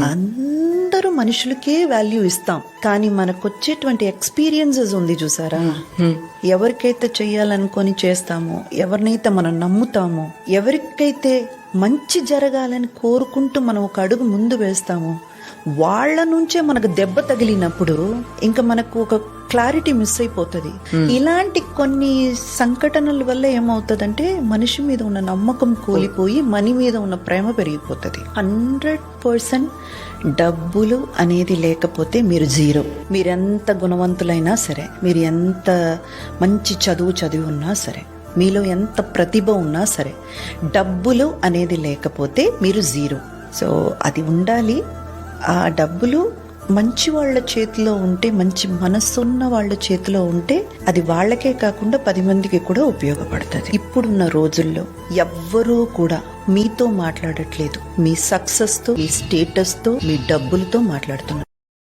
అందరూ మనుషులకే వాల్యూ ఇస్తాం. కానీ మనకు వచ్చేటువంటి ఎక్స్పీరియన్సెస్ ఉంది చూసారా? ఎవరికైతే చెయ్యాలనుకొని చేస్తామో ఎవరినైతే మనం నమ్ముతామో ఎవరికైతే మంచి జరగాలని కోరుకుంటూ మనం ఒక అడుగు ముందు వేస్తామో. వాళ్ళ నుంచే మనకు దెబ్బ తగిలినప్పుడు ఇంకా మనకు ఒక క్లారిటీ మిస్ అయిపోతుంది. ఇలాంటి కొన్ని సంఘటనల వల్ల ఏమవుతుందంటే మనిషి మీద ఉన్న నమ్మకం కోల్పోయి మనీ మీద ఉన్న ప్రేమ పెరిగిపోతుంది. హండ్రెడ్ పర్సెంట్ డబ్బులు అనేది లేకపోతే మీరు జీరో. మీరెంత గుణవంతులైనా సరే మీరు ఎంత మంచి చదువు చదివి ఉన్నా సరే. మీలో ఎంత ప్రతిభ ఉన్నా సరే డబ్బులు అనేది లేకపోతే మీరు జీరో. సో అది ఉండాలి. ఆ డబ్బులు మంచి వాళ్ళ చేతిలో ఉంటే మంచి మనస్సున్న వాళ్ళ చేతిలో ఉంటే అది వాళ్ళకే కాకుండా పది మందికి కూడా ఉపయోగపడుతుంది. ఇప్పుడున్న రోజుల్లో ఎవ్వరూ కూడా మీతో మాట్లాడట్లేదు. మీ సక్సెస్తో మీ స్టేటస్తో మీ డబ్బులతో మాట్లాడుతున్నారు.